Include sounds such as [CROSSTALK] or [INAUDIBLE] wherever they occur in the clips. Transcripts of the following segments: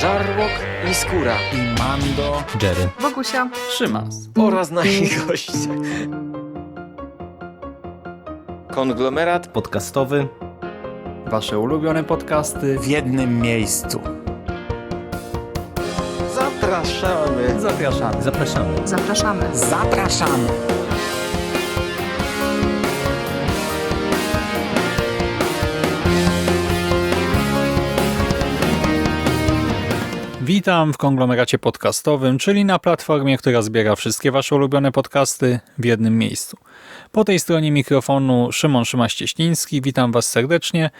Żarłok i Skóra i Mando, Jerry. Bogusia. Szymas. oraz nasi goście. Konglomerat Podcastowy. wasze ulubione podcasty w jednym miejscu. zapraszamy. Zapraszamy. Zapraszamy. Zapraszamy. Zapraszamy. Witam w konglomeracie podcastowym, czyli na platformie, która zbiera wszystkie Wasze ulubione podcasty w jednym miejscu. Po tej stronie mikrofonu Szymon Szymaś-Cieśliński, witam Was serdecznie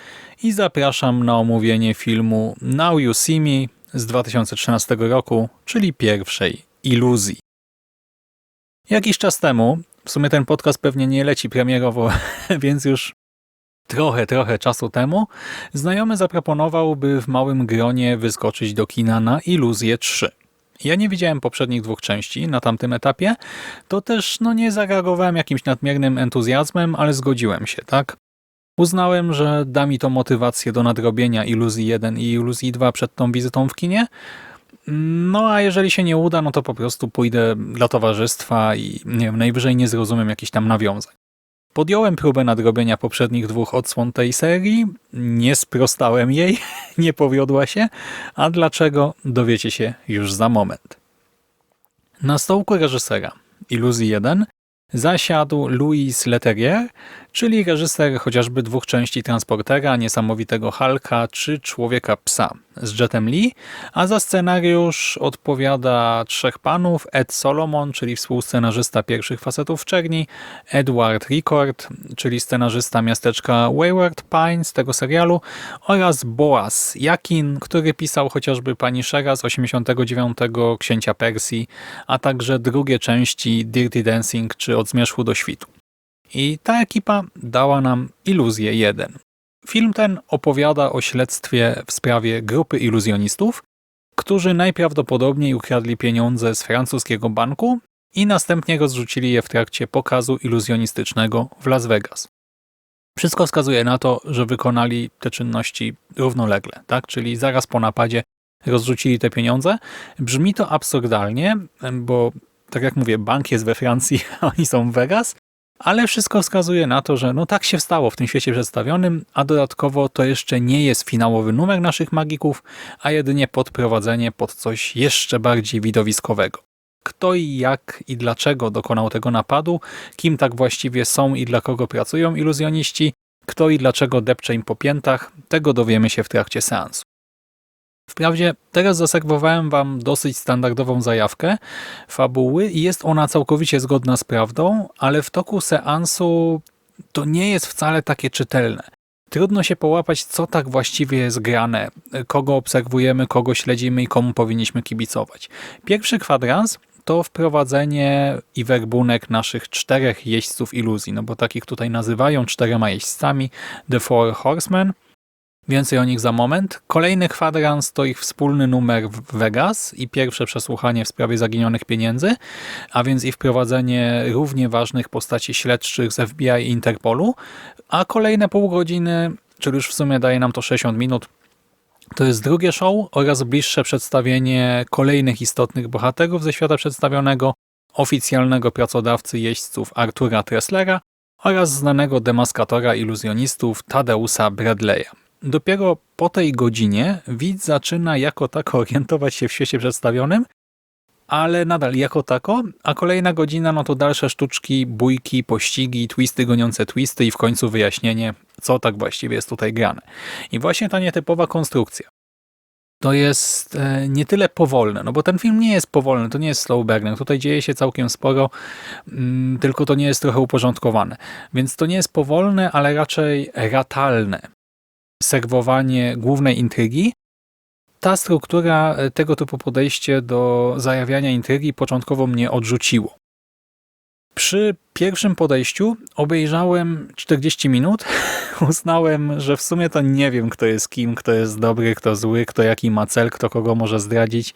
i zapraszam na omówienie filmu Now You See Me z 2013 roku, czyli pierwszej iluzji. Jakiś czas temu, w sumie ten podcast pewnie nie leci premierowo, [LAUGHS] więc już trochę, trochę czasu temu, znajomy zaproponował, by w małym gronie wyskoczyć do kina na Iluzję 3. Ja nie widziałem poprzednich dwóch części na tamtym etapie, to też no nie zareagowałem jakimś nadmiernym entuzjazmem, ale zgodziłem się, tak? Uznałem, że da mi to motywację do nadrobienia Iluzji 1 i Iluzji 2 przed tą wizytą w kinie, no a jeżeli się nie uda, no to po prostu pójdę dla towarzystwa i nie wiem, najwyżej nie zrozumiem jakichś tam nawiązań. Podjąłem próbę nadrobienia poprzednich dwóch odsłon tej serii, nie sprostałem jej, [LAUGHS] nie powiodła się, a dlaczego dowiecie się już za moment. Na stołku reżysera Iluzji 1 zasiadł Louis Leterrier, czyli reżyser chociażby dwóch części Transportera, Niesamowitego Halka czy Człowieka Psa z Jetem Lee, a za scenariusz odpowiada trzech panów, Ed Solomon, czyli współscenarzysta pierwszych facetów w Czerni, Edward Ricord, czyli scenarzysta miasteczka Wayward Pines tego serialu oraz Boaz Jakin, który pisał chociażby Pani Shera z 89 Księcia Persji, a także drugie części Dirty Dancing czy Od Zmierzchu do Świtu. I ta ekipa dała nam Iluzję 1. Film ten opowiada o śledztwie w sprawie grupy iluzjonistów, którzy najprawdopodobniej ukradli pieniądze z francuskiego banku i następnie rozrzucili je w trakcie pokazu iluzjonistycznego w Las Vegas. Wszystko wskazuje na to, że wykonali te czynności równolegle, tak? czyli zaraz po napadzie rozrzucili te pieniądze. Brzmi to absurdalnie, bo tak jak mówię, bank jest we Francji, a [LAUGHS] oni są w Vegas, ale wszystko wskazuje na to, że no tak się stało w tym świecie przedstawionym, a dodatkowo to jeszcze nie jest finałowy numer naszych magików, a jedynie podprowadzenie pod coś jeszcze bardziej widowiskowego. Kto i jak i dlaczego dokonał tego napadu, kim tak właściwie są i dla kogo pracują iluzjoniści, kto i dlaczego depcze im po piętach, tego dowiemy się w trakcie seansu. Wprawdzie teraz zaserwowałem Wam dosyć standardową zajawkę fabuły i jest ona całkowicie zgodna z prawdą, ale w toku seansu to nie jest wcale takie czytelne. Trudno się połapać, co tak właściwie jest grane, kogo obserwujemy, kogo śledzimy i komu powinniśmy kibicować. Pierwszy kwadrans to wprowadzenie i werbunek naszych czterech jeźdźców iluzji, no bo takich tutaj nazywają czterema jeźdźcami, The Four Horsemen, Więcej o nich za moment. Kolejny kwadrans to ich wspólny numer w Vegas i pierwsze przesłuchanie w sprawie zaginionych pieniędzy, a więc i wprowadzenie równie ważnych postaci śledczych z FBI i Interpolu, a kolejne pół godziny, czyli już w sumie daje nam to 60 minut, to jest drugie show oraz bliższe przedstawienie kolejnych istotnych bohaterów ze świata przedstawionego, oficjalnego pracodawcy jeźdźców Artura Tresslera oraz znanego demaskatora iluzjonistów Tadeusa Bradley'a. Dopiero po tej godzinie widz zaczyna jako tako [LAUGHS] orientować się w świecie przedstawionym, ale nadal jako tako, a kolejna godzina no to dalsze sztuczki, bójki, pościgi, twisty goniące twisty i w końcu wyjaśnienie, co tak właściwie jest tutaj grane. I właśnie ta nietypowa konstrukcja. To jest e, nie tyle powolne, no bo ten film nie jest powolny, to nie jest slow burner, tutaj dzieje się całkiem sporo, mm, tylko to nie jest trochę uporządkowane. Więc to nie jest powolne, ale raczej ratalne serwowanie głównej intrygi. Ta struktura, e, tego typu podejście do zajawiania intrygi początkowo mnie odrzuciło. Przy pierwszym podejściu obejrzałem 40 minut, [LAUGHS] uznałem, że w sumie to nie wiem, kto jest kim, kto jest dobry, kto zły, kto jaki ma cel, kto kogo może zdradzić.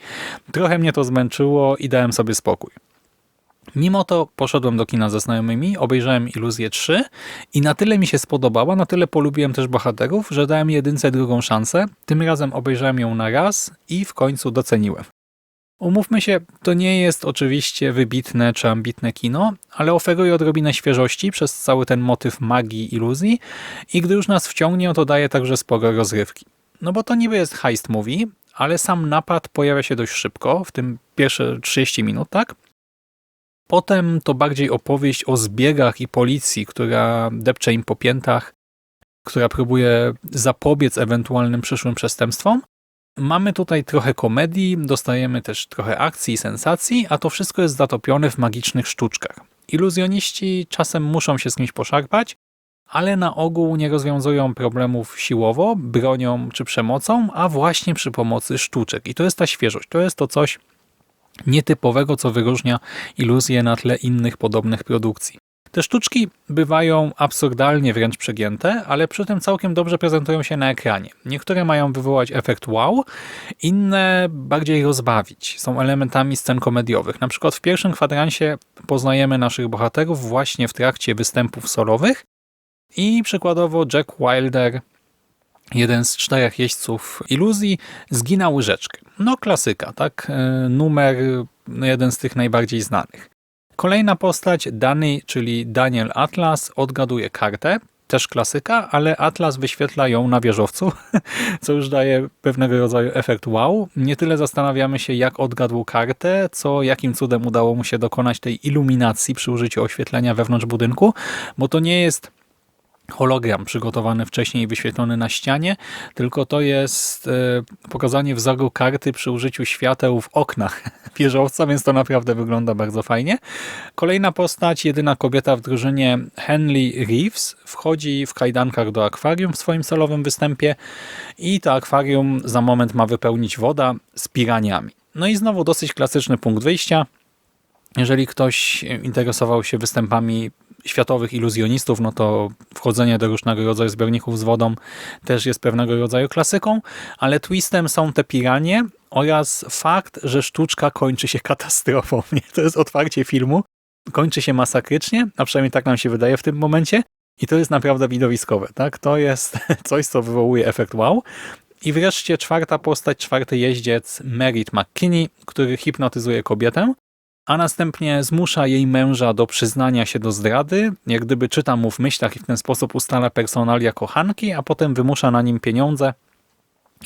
Trochę mnie to zmęczyło i dałem sobie spokój. Mimo to poszedłem do kina ze znajomymi, obejrzałem Iluzję 3 i na tyle mi się spodobała, na tyle polubiłem też bohaterów, że dałem jedynce drugą szansę. Tym razem obejrzałem ją na raz i w końcu doceniłem. Umówmy się, to nie jest oczywiście wybitne czy ambitne kino, ale oferuje odrobinę świeżości przez cały ten motyw magii, iluzji i gdy już nas wciągnie, to daje także sporo rozrywki. No bo to niby jest heist movie, ale sam napad pojawia się dość szybko, w tym pierwsze 30 minut, tak? Potem to bardziej opowieść o zbiegach i policji, która depcze im po piętach, która próbuje zapobiec ewentualnym przyszłym przestępstwom. Mamy tutaj trochę komedii, dostajemy też trochę akcji i sensacji, a to wszystko jest zatopione w magicznych sztuczkach. Iluzjoniści czasem muszą się z kimś poszarpać, ale na ogół nie rozwiązują problemów siłowo, bronią czy przemocą, a właśnie przy pomocy sztuczek. I to jest ta świeżość, to jest to coś nietypowego, co wyróżnia iluzję na tle innych podobnych produkcji. Te sztuczki bywają absurdalnie wręcz przegięte, ale przy tym całkiem dobrze prezentują się na ekranie. Niektóre mają wywołać efekt wow, inne bardziej rozbawić. Są elementami scen komediowych. Na przykład w pierwszym kwadransie poznajemy naszych bohaterów właśnie w trakcie występów solowych i przykładowo Jack Wilder, jeden z czterech jeźdźców iluzji, zgina łyżeczkę. No klasyka, tak? E, Numer no, jeden z tych najbardziej znanych. Kolejna postać, Danny, czyli Daniel Atlas, odgaduje kartę. Też klasyka, ale Atlas wyświetla ją na wieżowcu, [LAUGHS] co już daje pewnego rodzaju efekt wow. Nie tyle zastanawiamy się, jak odgadł kartę, co jakim cudem udało mu się dokonać tej iluminacji przy użyciu oświetlenia wewnątrz budynku, bo to nie jest hologram przygotowany wcześniej i wyświetlony na ścianie, tylko to jest e, pokazanie wzoru karty przy użyciu świateł w oknach [LAUGHS] wieżowca, więc to naprawdę wygląda bardzo fajnie. Kolejna postać, jedyna kobieta w drużynie Henley Reeves, wchodzi w kajdankach do akwarium w swoim solowym występie i to akwarium za moment ma wypełnić woda z piraniami. No i znowu dosyć klasyczny punkt wyjścia. Jeżeli ktoś interesował się występami światowych iluzjonistów, no to wchodzenie do różnego rodzaju zbiorników z wodą też jest pewnego rodzaju klasyką, ale twistem są te piranie oraz fakt, że sztuczka kończy się katastrofą. [LAUGHS] Nie? To jest otwarcie filmu, kończy się masakrycznie, a przynajmniej tak nam się wydaje w tym momencie i to jest naprawdę widowiskowe. Tak? To jest [LAUGHS] coś, co wywołuje efekt wow. I wreszcie czwarta postać, czwarty jeździec, Merit McKinney, który hipnotyzuje kobietę, a następnie zmusza jej męża do przyznania się do zdrady, jak gdyby czyta mu w myślach i w ten sposób ustala personalia kochanki, a potem wymusza na nim pieniądze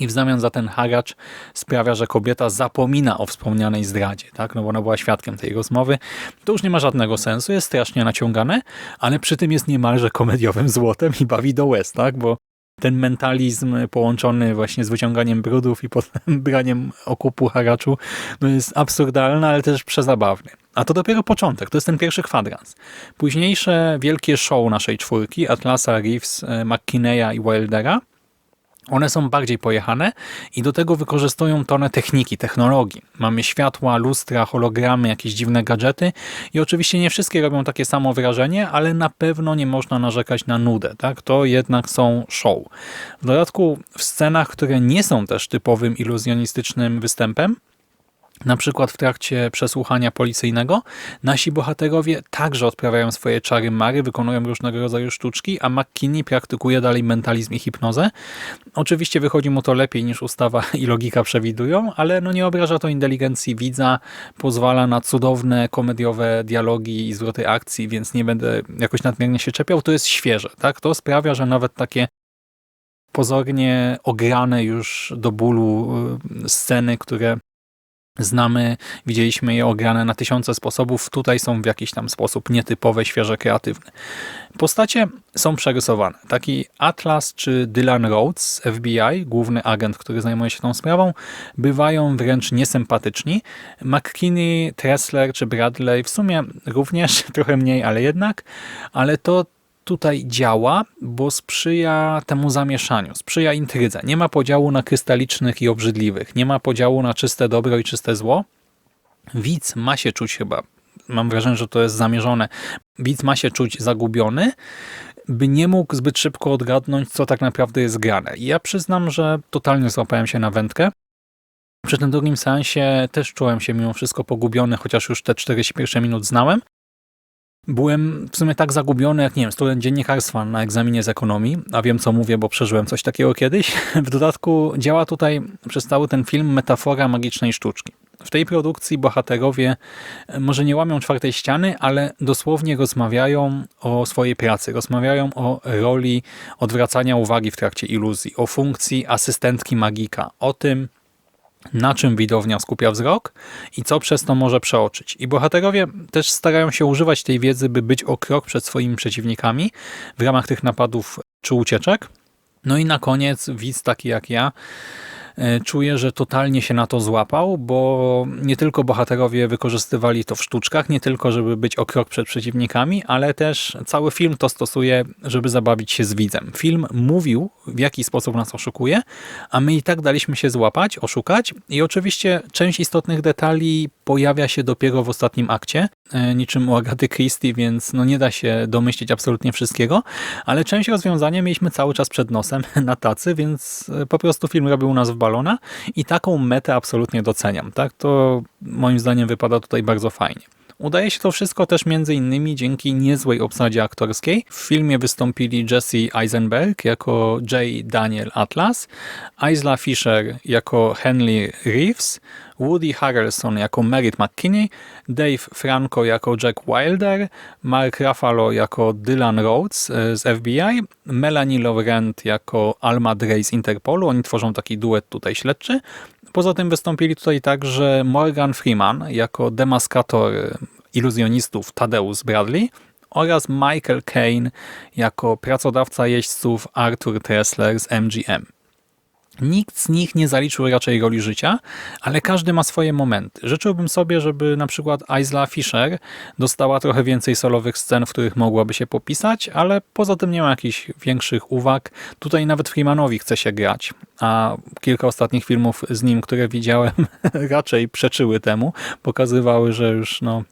i w zamian za ten haracz sprawia, że kobieta zapomina o wspomnianej zdradzie, tak? no bo ona była świadkiem tej rozmowy. To już nie ma żadnego sensu, jest strasznie naciągane, ale przy tym jest niemalże komediowym złotem i bawi do łez, tak? bo ten mentalizm połączony właśnie z wyciąganiem brudów i [LAUGHS] potem braniem okupu haraczu no jest absurdalny, ale też przezabawny. A to dopiero początek, to jest ten pierwszy kwadrans. Późniejsze wielkie show naszej czwórki, Atlasa, Reeves, McKinneya i Wildera, one są bardziej pojechane i do tego wykorzystują tonę techniki, technologii. Mamy światła, lustra, hologramy, jakieś dziwne gadżety i oczywiście nie wszystkie robią takie samo wrażenie, ale na pewno nie można narzekać na nudę. Tak? To jednak są show. W dodatku w scenach, które nie są też typowym iluzjonistycznym występem, na przykład w trakcie przesłuchania policyjnego nasi bohaterowie także odprawiają swoje czary mary, wykonują różnego rodzaju sztuczki, a McKinney praktykuje dalej mentalizm i hipnozę. Oczywiście wychodzi mu to lepiej niż ustawa [LAUGHS] i logika przewidują, ale no nie obraża to inteligencji widza, pozwala na cudowne komediowe dialogi i zwroty akcji, więc nie będę jakoś nadmiernie się czepiał. To jest świeże, tak? To sprawia, że nawet takie pozornie ograne już do bólu y, sceny, które znamy, widzieliśmy je ograne na tysiące sposobów, tutaj są w jakiś tam sposób nietypowe, świeże, kreatywne. Postacie są przerysowane. Taki Atlas czy Dylan Rhodes z FBI, główny agent, który zajmuje się tą sprawą, bywają wręcz niesympatyczni. McKinney, Tressler czy Bradley w sumie również, [LAUGHS] trochę mniej, ale jednak, ale to tutaj działa, bo sprzyja temu zamieszaniu, sprzyja intrydze. Nie ma podziału na krystalicznych i obrzydliwych, nie ma podziału na czyste dobro i czyste zło. Widz ma się czuć chyba, mam wrażenie, że to jest zamierzone, widz ma się czuć zagubiony, by nie mógł zbyt szybko odgadnąć, co tak naprawdę jest grane. I ja przyznam, że totalnie złapałem się na wędkę. Przy tym drugim seansie też czułem się mimo wszystko pogubiony, chociaż już te 40 pierwsze minut znałem. Byłem w sumie tak zagubiony, jak nie wiem, student dziennikarstwa na egzaminie z ekonomii, a wiem co mówię, bo przeżyłem coś takiego kiedyś. [LAUGHS] W dodatku działa tutaj przez cały ten film metafora magicznej sztuczki. W tej produkcji bohaterowie e, może nie łamią czwartej ściany, ale dosłownie rozmawiają o swojej pracy, rozmawiają o roli odwracania uwagi w trakcie iluzji, o funkcji asystentki magika, o tym, na czym widownia skupia wzrok i co przez to może przeoczyć. I bohaterowie też starają się używać tej wiedzy, by być o krok przed swoimi przeciwnikami w ramach tych napadów czy ucieczek. No i na koniec widz taki jak ja e, czuje, że totalnie się na to złapał, bo nie tylko bohaterowie wykorzystywali to w sztuczkach, nie tylko żeby być o krok przed przeciwnikami, ale też cały film to stosuje, żeby zabawić się z widzem. Film mówił, w jaki sposób nas oszukuje, a my i tak daliśmy się złapać, oszukać i oczywiście część istotnych detali pojawia się dopiero w ostatnim akcie, niczym u Agaty Christie, więc no nie da się domyślić absolutnie wszystkiego, ale część rozwiązania mieliśmy cały czas przed nosem [LAUGHS] na tacy, więc e, po prostu film robił nas w balona i taką metę absolutnie doceniam. Tak? To moim zdaniem wypada tutaj bardzo fajnie. Udaje się to wszystko też innymi dzięki niezłej obsadzie aktorskiej. W filmie wystąpili Jesse Eisenberg jako J. Daniel Atlas, Isla Fisher jako Henley Reeves, Woody Harrelson jako Merritt McKinney, Dave Franco jako Jack Wilder, Mark Ruffalo jako Dylan Rhodes e, z FBI, Melanie Laurent jako Alma Dre z Interpolu. Oni tworzą taki duet tutaj śledczy. Poza tym wystąpili tutaj także Morgan Freeman jako demaskator iluzjonistów Tadeusz Bradley oraz Michael Caine jako pracodawca jeźdźców Arthur Tressler z MGM. Nikt z nich nie zaliczył raczej roli życia, ale każdy ma swoje momenty. Życzyłbym sobie, żeby na przykład Isla Fisher dostała trochę więcej solowych scen, w których mogłaby się popisać, ale poza tym nie ma jakichś większych uwag. Tutaj nawet Freemanowi chce się grać, a kilka ostatnich filmów z nim, które widziałem, [LAUGHS] raczej przeczyły temu. Pokazywały, że już no,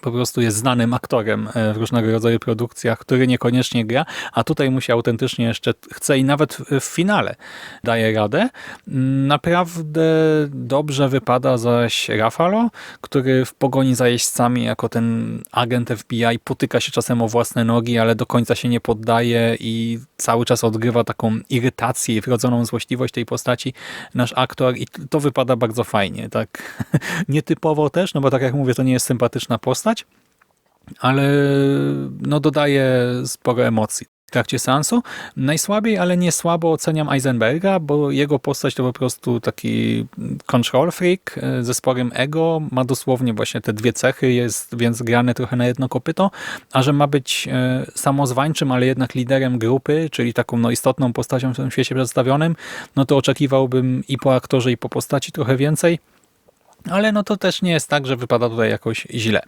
po prostu jest znanym aktorem e, w różnego rodzaju produkcjach, który niekoniecznie gra, a tutaj mu się autentycznie jeszcze chce i nawet w finale daje radę. Naprawdę dobrze wypada zaś Rafalo, który w pogoni za jeźdźcami jako ten agent FBI potyka się czasem o własne nogi, ale do końca się nie poddaje i cały czas odgrywa taką irytację i wrodzoną złośliwość tej postaci nasz aktor i to wypada bardzo fajnie. Tak [LAUGHS] nietypowo też, no bo tak jak mówię, to nie jest sympatyczna postać, ale no dodaje sporo emocji w trakcie seansu. Najsłabiej, ale nie słabo oceniam Eisenberga, bo jego postać to po prostu taki control freak e, ze sporym ego. Ma dosłownie właśnie te dwie cechy, jest więc grany trochę na jedno kopyto, a że ma być e, samozwańczym, ale jednak liderem grupy, czyli taką no, istotną postacią w tym świecie przedstawionym, no to oczekiwałbym i po aktorze, i po postaci trochę więcej. Ale no to też nie jest tak, że wypada tutaj jakoś źle.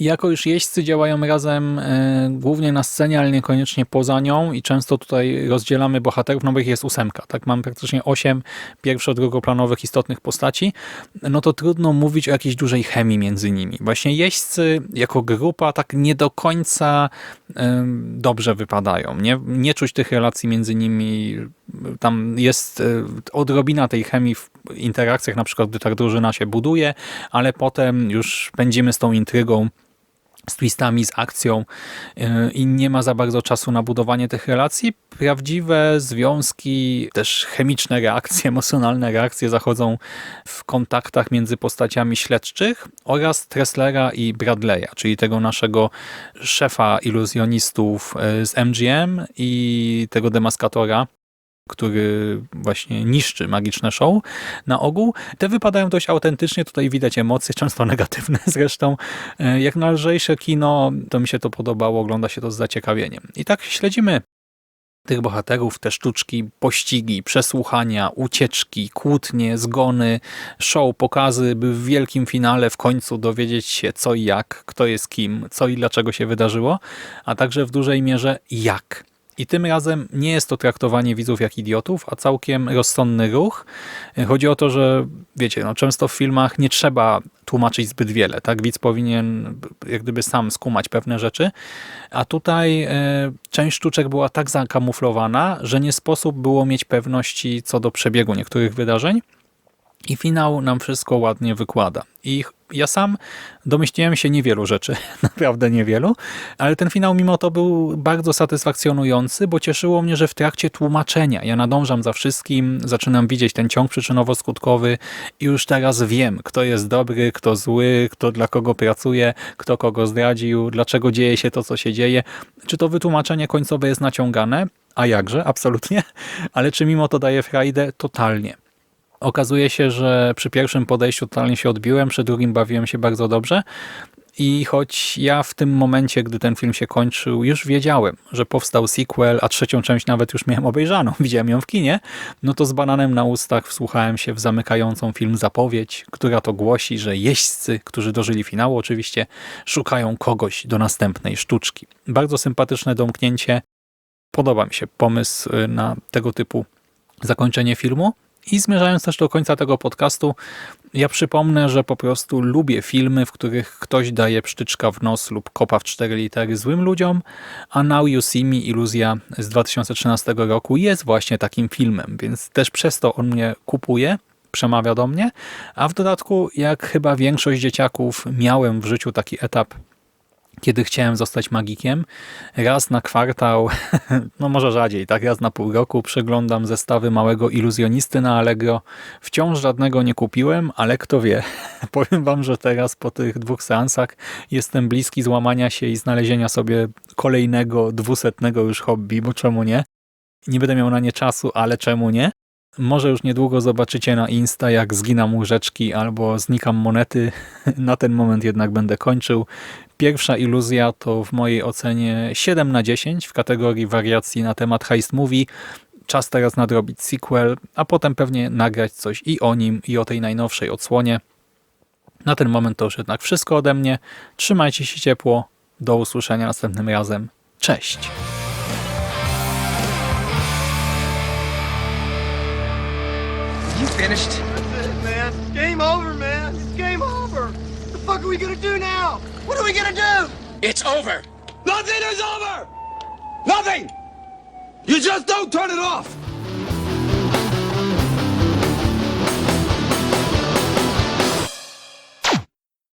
Jako już jeźdźcy działają razem e, głównie na scenie, ale niekoniecznie poza nią i często tutaj rozdzielamy bohaterów, no bo ich jest ósemka, tak? Mam praktycznie osiem pierwszo-drugoplanowych istotnych postaci, no to trudno mówić o jakiejś dużej chemii między nimi. Właśnie jeźdźcy jako grupa tak nie do końca e, dobrze wypadają. Nie, nie czuć tych relacji między nimi. Tam jest e, odrobina tej chemii w interakcjach, na przykład gdy ta drużyna się buduje, ale potem już pędzimy z tą intrygą z twistami, z akcją yy, i nie ma za bardzo czasu na budowanie tych relacji. Prawdziwe związki, też chemiczne reakcje, [LAUGHS] emocjonalne reakcje zachodzą w kontaktach między postaciami śledczych oraz Tresslera i Bradley'a, czyli tego naszego szefa iluzjonistów yy, z MGM i tego demaskatora, który właśnie niszczy magiczne show na ogół. Te wypadają dość autentycznie, tutaj widać emocje, często negatywne [LAUGHS] zresztą. E, Jak na lżejsze kino, to mi się to podobało, ogląda się to z zaciekawieniem. I tak śledzimy tych bohaterów, te sztuczki, pościgi, przesłuchania, ucieczki, kłótnie, zgony, show, pokazy, by w wielkim finale w końcu dowiedzieć się co i jak, kto jest kim, co i dlaczego się wydarzyło, a także w dużej mierze jak. I tym razem nie jest to traktowanie widzów jak idiotów, a całkiem rozsądny ruch. Chodzi o to, że wiecie, no często w filmach nie trzeba tłumaczyć zbyt wiele. Tak? Widz powinien jak gdyby sam skumać pewne rzeczy, a tutaj e, część sztuczek była tak zakamuflowana, że nie sposób było mieć pewności co do przebiegu niektórych wydarzeń. I finał nam wszystko ładnie wykłada. I ja sam domyśliłem się niewielu rzeczy, [LAUGHS] naprawdę niewielu, ale ten finał mimo to był bardzo satysfakcjonujący, bo cieszyło mnie, że w trakcie tłumaczenia ja nadążam za wszystkim, zaczynam widzieć ten ciąg przyczynowo-skutkowy i już teraz wiem, kto jest dobry, kto zły, kto dla kogo pracuje, kto kogo zdradził, dlaczego dzieje się to, co się dzieje. Czy to wytłumaczenie końcowe jest naciągane? A jakże? Absolutnie. [LAUGHS] Ale czy mimo to daje frajdę? Totalnie. Okazuje się, że przy pierwszym podejściu totalnie się odbiłem, przy drugim bawiłem się bardzo dobrze. I choć ja w tym momencie, gdy ten film się kończył, już wiedziałem, że powstał sequel, a trzecią część nawet już miałem obejrzaną, [LAUGHS] widziałem ją w kinie, no to z bananem na ustach wsłuchałem się w zamykającą film zapowiedź, która to głosi, że jeźdźcy, którzy dożyli finału oczywiście, szukają kogoś do następnej sztuczki. Bardzo sympatyczne domknięcie. Podoba mi się pomysł y, na tego typu zakończenie filmu. I zmierzając też do końca tego podcastu, ja przypomnę, że po prostu lubię filmy, w których ktoś daje psztyczka w nos lub kopa w cztery litery złym ludziom, a Now You See Me, iluzja z 2013 roku jest właśnie takim filmem, więc też przez to on mnie kupuje, przemawia do mnie, a w dodatku, jak chyba większość dzieciaków, miałem w życiu taki etap, kiedy chciałem zostać magikiem. Raz na kwartał, [LAUGHS] no może rzadziej, tak raz na pół roku przeglądam zestawy małego iluzjonisty na Allegro. Wciąż żadnego nie kupiłem, ale kto wie. [LAUGHS] Powiem wam, że teraz po tych dwóch seansach jestem bliski złamania się i znalezienia sobie kolejnego, dwusetnego już hobby, bo czemu nie? Nie będę miał na nie czasu, ale czemu nie? Może już niedługo zobaczycie na Insta, jak zginam łóżeczki albo znikam monety. [LAUGHS] Na ten moment jednak będę kończył. Pierwsza iluzja to w mojej ocenie 7 na 10 w kategorii wariacji na temat Heist Movie. Czas teraz nadrobić sequel, a potem pewnie nagrać coś i o nim, i o tej najnowszej odsłonie. Na ten moment to już jednak wszystko ode mnie. Trzymajcie się ciepło. Do usłyszenia następnym razem. Cześć! You finished? That's it, man. It's game over, man. It's game over. What the fuck are we gonna do now? What are we gonna do? It's over. Nothing is over! Nothing! You just don't turn it off!